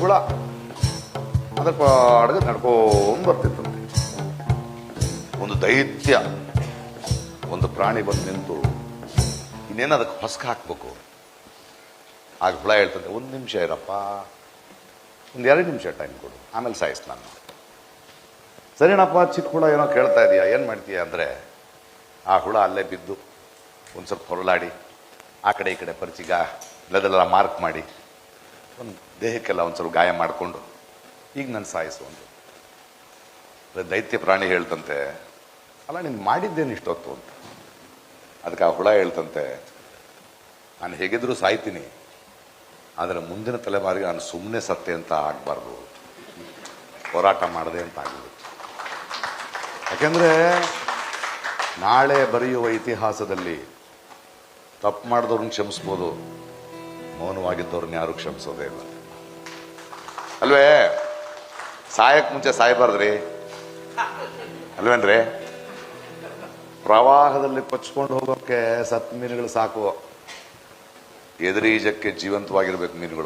ಹುಳ. ಅದ್ರ ಪಾಡ್ಗೆ ನಡ್ಕೊಂಡು ಬರ್ತಿತ್ತಂತೆ ಒಂದು ದೈತ್ಯ, ಒಂದು ಪ್ರಾಣಿ ಬಂದು ನಿಂತು ಇನ್ನೇನು ಅದಕ್ಕೆ ಹೊಸಕ ಹಾಕ್ಬೇಕು? ಆಗ ಹುಳ ಹೇಳ್ತಂತೆ, ಒಂದು ನಿಮಿಷ ಇರಪ್ಪ. ಒಂದು ಎರಡು ನಿಮಿಷ ಟೈಮ್ ಕೊಡು. ಆಮೇಲೆ ಸಾಯಿಸ್ ನಾನು. ಸರಿನಪ್ಪ ಚಿಕ್ಕ ಹುಳ ಏನೋ ಕೇಳ್ತಾ ಇದೀಯಾ? ಏನು ಮಾಡ್ತೀಯ? ಅಂದರೆ, ಆ ಹುಳ ಅಲ್ಲೇ ಬಿದ್ದು ಒಂದು ಸ್ವಲ್ಪ ಹೊರಲಾಡಿ ಆ ಕಡೆ ಈ ಕಡೆ ಪರಿಚಿಗ, ಇಲ್ಲದೆಲ್ಲ ಮಾರ್ಕ್ ಮಾಡಿ, ಒಂದು ದೇಹಕ್ಕೆಲ್ಲ ಒಂದು ಸ್ವಲ್ಪ ಗಾಯ ಮಾಡಿಕೊಂಡು ಈಗ ನಾನು ಸಾಯಿಸು ಒಂದು ಅದೇ ದೈತ್ಯ ಪ್ರಾಣಿ ಹೇಳ್ತಂತೆ, ಅಲ್ಲ, ನೀನು ಮಾಡಿದ್ದೇನು ಇಷ್ಟೊತ್ತು? ಅಂತ. ಅದಕ್ಕೆ ಆ ಹುಳ ಹೇಳ್ತಂತೆ, ನಾನು ಹೇಗಿದ್ರೂ ಸಾಯ್ತೀನಿ, ಆದರೆ ಮುಂದಿನ ತಲೆಮಾರಿಗೆ ನಾನು ಸುಮ್ಮನೆ ಸತ್ತೆ ಅಂತ ಆಗಬಾರ್ದು. ಹೋರಾಟ ಮಾಡದೆ ಅಂತ ಆಗಬೇಕು ಯಾಕೆಂದರೆ, ನಾಳೆ ಬರೆಯುವ ಇತಿಹಾಸದಲ್ಲಿ ತಪ್ಪು ಮಾಡಿದವ್ರನ್ನ ಕ್ಷಮಿಸ್ಬೋದು, ಮೌನವಾಗಿದ್ದವ್ರನ್ನ ಯಾರು ಕ್ಷಮಿಸೋದೇ ಇಲ್ಲ. ಅಲ್ವೇ? ಸಾಯಕ್ ಮುಂಚೆ ಸಾಯಬಾರ್ದ್ರಿ. ಅಲ್ವೇನ್ರಿ ಪ್ರವಾಹದಲ್ಲಿ ಕೊಚ್ಕೊಂಡು ಹೋಗೋಕೆ ಸತ್ ಮೀನುಗಳು ಸಾಕು. ಎದುರೀಜಕ್ಕೆ ಜೀವಂತವಾಗಿರ್ಬೇಕು ಮೀನುಗಳು.